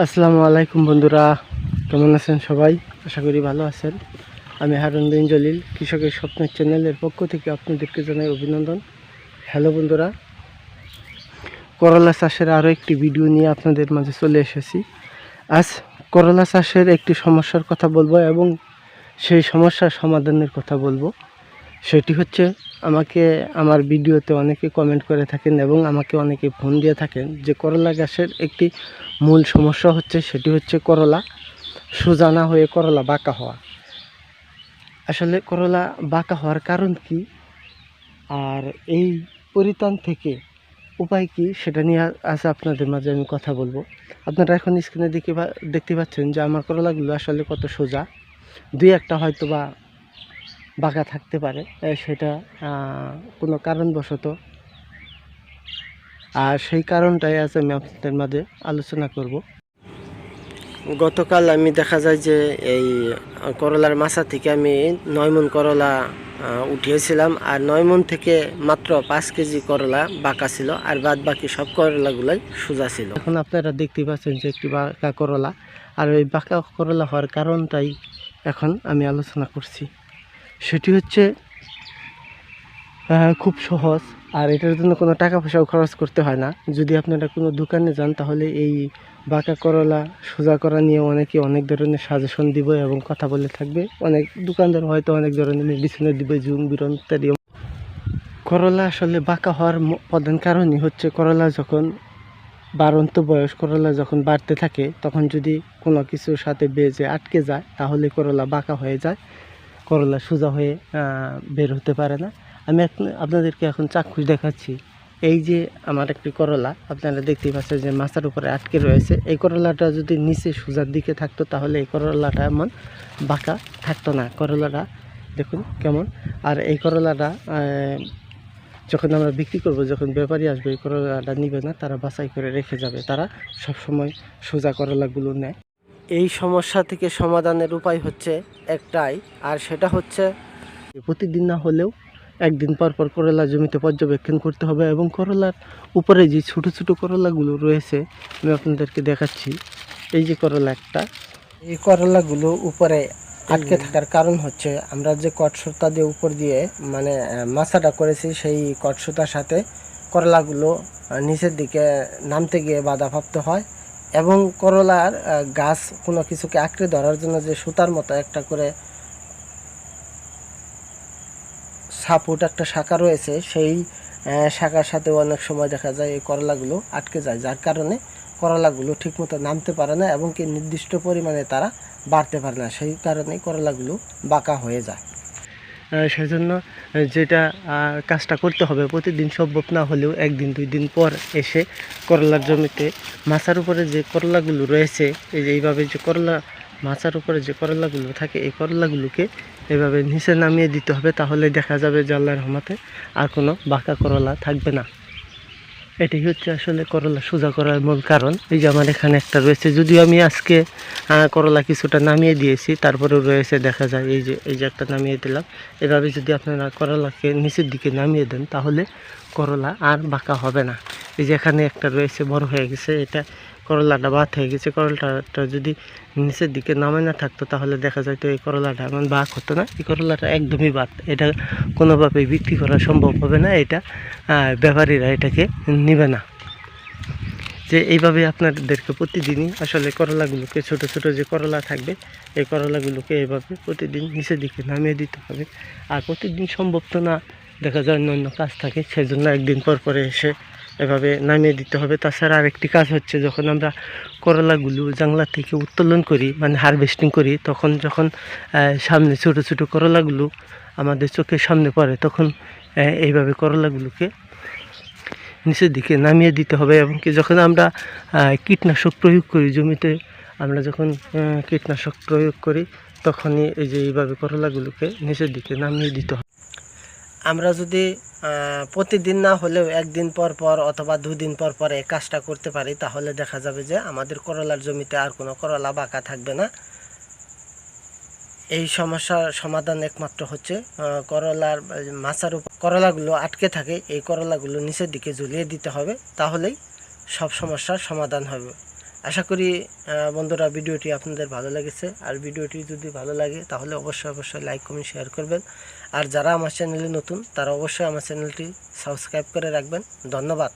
আসসালামু আলাইকুম বন্ধুরা, কেমন আছেন সবাই? আশা করি ভালো আছেন। আমি হারুন বিন জলিল, কৃষকের স্বপ্নের চ্যানেলের পক্ষ থেকে আপনাদেরকে জানাই অভিনন্দন। হ্যালো বন্ধুরা, করলা চাষের আরও একটি ভিডিও নিয়ে আপনাদের মাঝে চলে এসেছি। আজ করলা চাষের একটি সমস্যার কথা বলব এবং সেই সমস্যার সমাধানের কথা বলব। সেটি হচ্ছে আমাকে, আমার ভিডিওতে অনেকে কমেন্ট করে থাকেন এবং আমাকে অনেকে ফোন দিয়ে থাকেন যে করলা গাছের একটি মূল সমস্যা হচ্ছে সেটি হচ্ছে করলা সোজা না হয়ে করলা বাঁকা হওয়া। আসলে করলা বাঁকা হওয়ার কারণ কি? আর এই পরিত্রাণ থেকে উপায় কি? সেটা নিয়ে আজ আপনাদের মাঝে আমি কথা বলব। আপনারা এখন স্ক্রিনে দেখে দেখতে পাচ্ছেন যে আমার করলাগুলো আসলে কত সোজা। দুই একটা হয়তো বা বাঁকা থাকতে পারে সেটা কোনো কারণবশত। আর সেই কারণটাই আজ আমি আপনাদের মাঝে আলোচনা করব। গতকাল আমি দেখা যায় যে এই করলার মাছা থেকে আমি নয় মন করলা উঠিয়েছিলাম। আর নয় মন থেকে মাত্র পাঁচ কেজি করলা বাঁকা ছিল, আর বাদ বাকি সব করলাগুলাই সোজা ছিল। এখন আপনারা দেখতে পাচ্ছেন যে একটি বাঁকা করলা। আর ওই বাঁকা করলা হওয়ার কারণটাই এখন আমি আলোচনা করছি। সেটি হচ্ছে খুব সহজ। আর এটার জন্য কোনো টাকা পয়সাও খরচ করতে হয় না। যদি আপনারা কোনো দোকানে যান, তাহলে এই বাঁকা করলা, সোজা করা নিয়ে অনেকে অনেক ধরনের সাজেশন দিব এবং কথা বলে থাকবে। অনেক দোকানদার হয়তো অনেক ধরনের মেডিসিনও দিবে, জুম, বিরন ইত্যাদি। করলা আসলে বাঁকা হওয়ার প্রধান কারণই হচ্ছে করলা যখন বাড়ন্ত বয়স, করলা যখন বাড়তে থাকে, তখন যদি কোনো কিছুর সাথে বেজে আটকে যায়, তাহলে করলা বাঁকা হয়ে যায়। করলা সোজা হয়ে বের হতে পারে না। আমি আপনাদেরকে এখন চাক্ষুষ দেখাচ্ছি। এই যে আমার একটি করলা, আপনারা দেখতেই পাচ্ছেন যে মাথার উপরে আটকে রয়েছে। এই করলাটা যদি নিচে সোজার দিকে থাকতো, তাহলে এই করলাটা এমন বাঁকা থাকতো না। করলাটা, দেখুন কেমন। আর এই করলাটা যখন আমরা বিক্রি করব, যখন ব্যাপারী আসবে, এই করলাটা নিবে না, তারা বাছাই করে রেখে যাবে। তারা সবসময় সোজা করলাগুলো নেয়। এই সমস্যা থেকে সমাধানের উপায় হচ্ছে একটাই আর সেটা হচ্ছে প্রতিদিন না হলেও একদিন পর পর করলা জমিতে পর্যবেক্ষণ করতে হবে এবং করলার উপরে যে ছোট ছোট করলাগুলো রয়েছে আমি আপনাদেরকে দেখাচ্ছি। এই যে করলা একটা এই করলাগুলো উপরে আটকে থাকার কারণ হচ্ছে আমরা যে কটসুতা দিয়ে উপর দিয়ে মানে মাছাটা করেছি সেই কটসুতার সাথে করলাগুলো নিচের দিকে নামতে গিয়ে বাধাপ্রাপ্ত হয়। এবং করলার গাছ কোনো কিছুকে আঁকড়ে ধরার জন্য যে সুতার মতো একটা করে সাপোর্ট একটা শাখা রয়েছে, সেই শাখার সাথে অনেক সময় দেখা যায় এই করলাগুলো আটকে যায়, যার কারণে করলাগুলো ঠিকমতো নামতে পারে না এবং কি নির্দিষ্ট পরিমাণে তারা বাড়তে পারে না। সেই কারণে করলাগুলো বাঁকা হয়ে যায়। সেজন্য যেটা কাজটা করতে হবে, প্রতিদিন সম্ভব না হলেও একদিন, দুই দিন পর এসে করলার জমিতে মাছার উপরে যে করলাগুলো রয়েছে, এই যে এইভাবে যে করলা, মাছার উপরে যে করলাগুলো থাকে, এই করলাগুলোকে এভাবে নিচে নামিয়ে দিতে হবে, তাহলে দেখা যাবে যে আল্লাহর রহমতে আর কোনো বাঁকা করলা থাকবে না। এটাই হচ্ছে আসলে করলা, সোজা করার মূল কারণ। এই যে আমার এখানে একটা রয়েছে, যদিও আমি আজকে করলা কিছুটা নামিয়ে দিয়েছি, তারপরেও রয়েছে দেখা যায়, এই যে এই যে একটা নামিয়ে দিলাম। এভাবে যদি আপনারা করলাকে নিচের দিকে নামিয়ে দেন, তাহলে করলা আর বাঁকা হবে না। এই যে এখানে একটা রয়েছে, বড় হয়ে গেছে, এটা করলাটা বাদ হয়ে গেছে, করলাটা যদি নিচের দিকে নামে না থাকতো তাহলে দেখা যায় তো এই করলাটা এমন বাক হতো না। এই করলাটা একদমই বাদ। এটা কোনোভাবেই বিক্রি করা সম্ভব হবে না এটা ব্যাপারীরা এটাকে নেবে না। যে এইভাবে আপনাদেরকে প্রতিদিনই আসলে করলাগুলোকে, ছোট ছোট যে করলা থাকবে, এই করলাগুলোকে এইভাবে প্রতিদিন নিচের দিকে নামিয়ে দিতে হবে। আর প্রতিদিন সম্ভব তো না, দেখা যায় অন্য অন্য কাজ থাকে, সেজন্য একদিন পর পরে এসে এভাবে নামিয়ে দিতে হবে। তাছাড়া আরেকটি কাজ হচ্ছে যখন আমরা করলাগুলো জাংলা থেকে উত্তোলন করি মানে হারভেস্টিং করি, তখন যখন সামনে ছোট ছোট করলাগুলো আমাদের চোখের সামনে পড়ে, তখন এইভাবে করলাগুলোকে নিচের দিকে নামিয়ে দিতে হবে এবং কি যখন আমরা কীটনাশক প্রয়োগ করি জমিতে, আমরা যখন কীটনাশক প্রয়োগ করি, তখনই এই যে এইভাবে করলাগুলোকে নিচের দিকে নামিয়ে দিতে হবে। আমরা যদি প্রতিদিন না হলেও একদিন পর পর অথবা দুদিন পর পর এই কাজটা করতে পারি, তাহলে দেখা যাবে যে আমাদের করলার জমিতে আর কোনো করলা বাঁকা থাকবে না। এই সমস্যার সমাধান একমাত্র হচ্ছে করলার মাচার উপর করলাগুলো আটকে থাকে, এই করলাগুলো নিচের দিকে ঝুলিয়ে দিতে হবে, তাহলেই সব সমস্যার সমাধান হবে। আশা করি বন্ধুরা ভিডিওটি আপনাদের ভালো লেগেছে। আর ভিডিওটি যদি ভালো লাগে, তাহলে অবশ্যই অবশ্যই লাইক কমেন্ট শেয়ার করবেন। আর যারা আমার চ্যানেলে নতুন, তারা অবশ্যই আমার চ্যানেলটি সাবস্ক্রাইব করে রাখবেন। ধন্যবাদ।